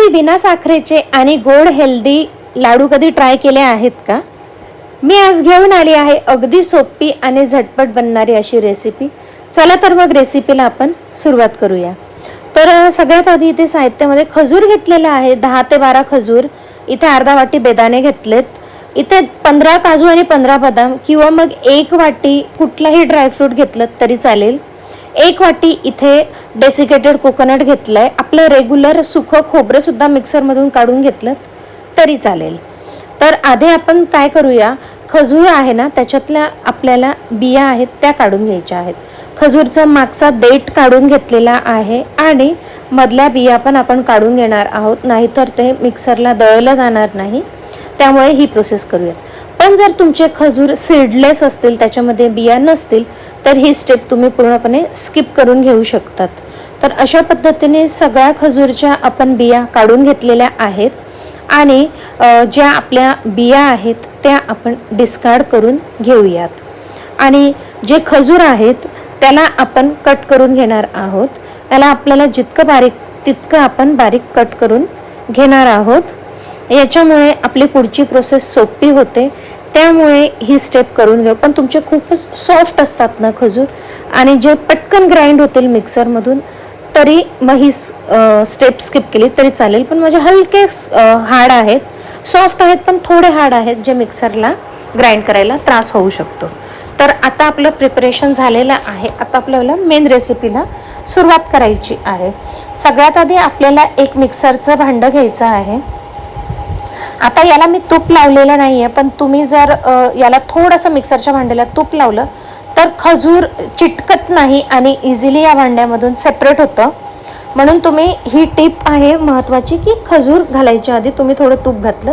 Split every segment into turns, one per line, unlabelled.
तुम्ही बिना साखरेचे आणि गोड हेल्दी लाडू कधी ट्राय केले आहेत का? मी आज घेऊन आली आहे अगदी सोपी आणि झटपट बनणारी अशी रेसिपी चला तर मग रेसिपीला आपण सुरुवात करूया. तर सगळ्यात आधी इथे साहित्यामध्ये खजूर घेतलेला आहे. दहा ते बारा खजूर. इथे अर्धा वाटी बेदाणे घेतलेत. इथे पंधरा काजू आणि पंधरा बदाम किंवा मग एक वाटी कुठलाही ड्रायफ्रूट घेतलं तरी चालेल. एक वाटी इथे डेसिकेटेड कोकोनट घेतलं आहे आपलं रेग्युलर सुखं खोबरंसुद्धा मिक्सरमधून काढून घेतलं तरी चालेल. तर आधी आपण काय करूया? खजूर आहे ना त्याच्यातल्या आपल्याला बिया आहेत त्या काढून घ्यायच्या आहेत. खजूरचा मागचा देठ काढून घेतलेला आहे आणि मधल्या बिया पण आपण काढून घेणार आहोत नाहीतर ते मिक्सरला दळलं जाणार नाही. त्यामुळे ही प्रोसेस करूयात. पण जर तुमचे खजूर सीडलेस असतील त्याच्यामध्ये बिया नसतील तर ही स्टेप तुम्ही पूर्णपणे स्किप करून घेऊ शकतात. तर अशा पद्धतीने सगळ्या खजूरच्या आपण बिया काढून घेतलेल्या आहेत आणि ज्या आपल्या बिया आहेत त्या आपण डिस्कार्ड करून घेऊयात. आणि जे खजूर आहेत त्याला आपण कट करून घेणार आहोत. त्याला आपल्याला जितकं बारीक तितकं आपण बारीक कट करून घेणार आहोत. याच्यामुळे आपली पुढची प्रोसेस सोपी होते. त्यामुळे ही स्टेप करून घेऊ. पण तुमचे खूपच सॉफ्ट असतात ना खजूर? आणि जे पटकन ग्राइंड होतील मिक्सरमधून तरी मग ही स्टेप स्किप केली तरी चालेल. पण माझे हलके हार्ड आहेत. सॉफ्ट आहेत पण थोडे हार्ड आहेत जे मिक्सरला ग्राइंड करायला त्रास होऊ शकतो. तर आता आपलं प्रिपरेशन झालेलं आहे. आता आपल्याला मेन रेसिपीला सुरुवात करायची आहे. सगळ्यात आधी आपल्याला एक मिक्सरचं भांडं घ्यायचं आहे. आता याला मी तूप लावलेलं नाही आहे पण तुम्ही जर याला थोडंसं मिक्सरच्या भांड्याला तूप लावलं तर खजूर चिटकत नाही आणि इझिली या भांड्यामधून सेपरेट होतं. म्हणून तुम्ही ही टीप आहे महत्त्वाची की खजूर घालायच्या आधी तुम्ही थोडं तूप घातलं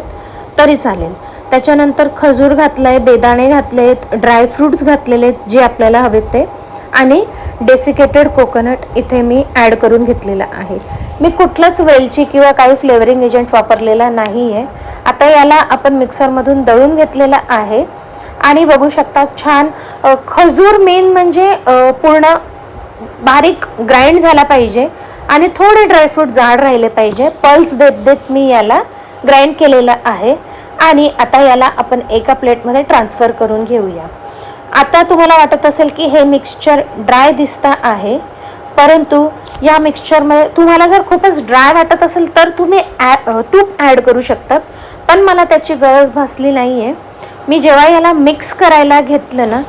तरी चालेल. त्याच्यानंतर खजूर घातलं आहे बेदाणे घातले आहेत ड्रायफ्रूट्स घातलेले आहेत जे आपल्याला हवेत ते. आणि डेसिकेटेड कोकोनट इथे मी ॲड करून घेतलेलं आहे. मी कुठलंच वेलची किंवा काही फ्लेवरिंग एजंट वापरलेला नाही आहे आता याला आपण मिक्सरमधून दळून घेतलेलं आहे. आणि बघू शकता छान खजूर मेन म्हणजे पूर्ण बारीक ग्राइंड झाला पाहिजे आणि थोडे ड्रायफ्रूट जाड राहिले पाहिजे. पल्स देत देत मी याला ग्राइंड केलेलं आहे. आणि आता याला आपण एका प्लेटमध्ये ट्रान्सफर करून घेऊया. आता तुम्हाला वाटत असेल की हे मिक्सचर ड्राय दिसता आहे परंतु या मिक्सचरमध्ये तुम्हाला जर खूपच ड्राय वाटत असेल तर तुम्ही ॲ तूप ॲड करू शकतात. पण मला त्याची गरज भासली नाही आहे मी जेव्हा याला मिक्स करायला घेतलं ना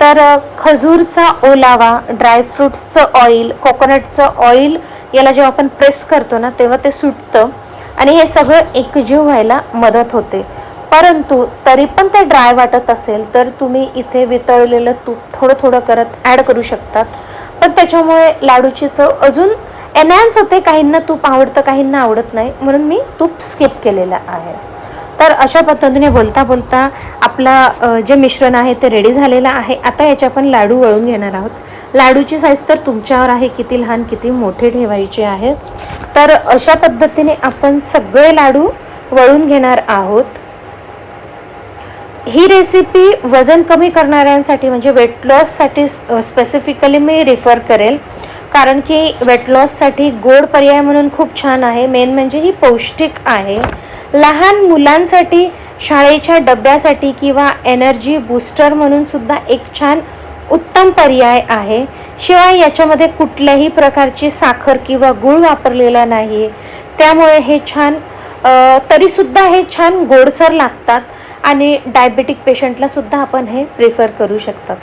तर खजूरचा ओलावा ड्रायफ्रूट्सचं ऑइल कोकोनटचं ऑइल याला जेव्हा आपण प्रेस करतो ना तेव्हा ते सुटतं. आणि हे सगळं एकजीव व्हायला मदत होते. परंतु तरी पण ते ड्राय वाटत असेल तर तुम्ही इथे वितळलेलं तूप थोडं थोडं करत ॲड करू शकतात पण त्याच्यामुळे लाडूची चव अजून एनहॅन्स होते. काहींना तूप आवडतं काहींना आवडत नाही. म्हणून मी तूप स्किप केलेलं आहे. तर अशा पद्धतीने बोलता बोलता आपला जे मिश्रण आहे ते रेडी झालेलं आहे. आता याचे आपण लाडू वळून घेणार आहोत. लाडूची साईज तर तुमच्यावर आहे. किती लहान किती मोठे ठेवायचे आहे. तर अशा पद्धतीने आपण सगळे लाडू वळून घेणार आहोत. ही रेसिपी वजन कमी करणाऱ्यांसाठी म्हणजे वेट लॉससाठी स्पेसिफिकली मी रिफर करेल. कारण की वेट लॉससाठी गोड पर्याय म्हणून खूप छान आहे. मेन म्हणजे ही पौष्टिक आहे. लहान मुलांसाठी शाळेच्या डब्यासाठी किंवा एनर्जी बूस्टर म्हणून सुद्धा एक छान उत्तम पर्याय आहे. शिवाय याच्यामध्ये कुठल्याही प्रकारची साखर किंवा गूळ वापरलेला नाही. त्यामुळे हे छान तरीसुद्धा हे छान गोडसर लागतात. आणि डायबेटिक पेशंटला सुद्धा आपण हे प्रिफर करू शकतात.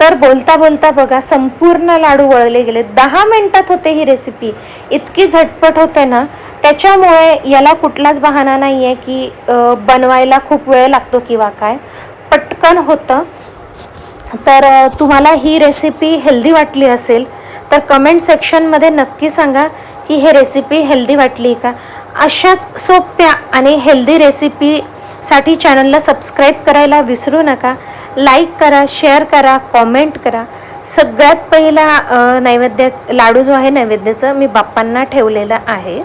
तर बोलता बोलता बघा संपूर्ण लाडू वळले गेले. दहा मिनटात होते ही रेसिपी इतकी झटपट होते ना त्याच्यामुळे याला कुठलाच बहाना नाही आहे की बनवायला खूप वेळ लागतो किंवा काय. पटकन होतं. तर तुम्हाला ही रेसिपी हेल्दी वाटली असेल तर कमेंट सेक्शनमध्ये नक्की सांगा की हे रेसिपी हेल्दी वाटली का? अशाच सोप्या आणि हेल्दी रेसिपी साठी चॅनलला सबस्क्राईब करायला विसरू नका. लाईक करा शेअर करा कॉमेंट करा. सगळ्यात पहिला नैवेद्या लाडू जो आहे नैवेद्याचं मी बाप्पांना ठेवलेला आहे.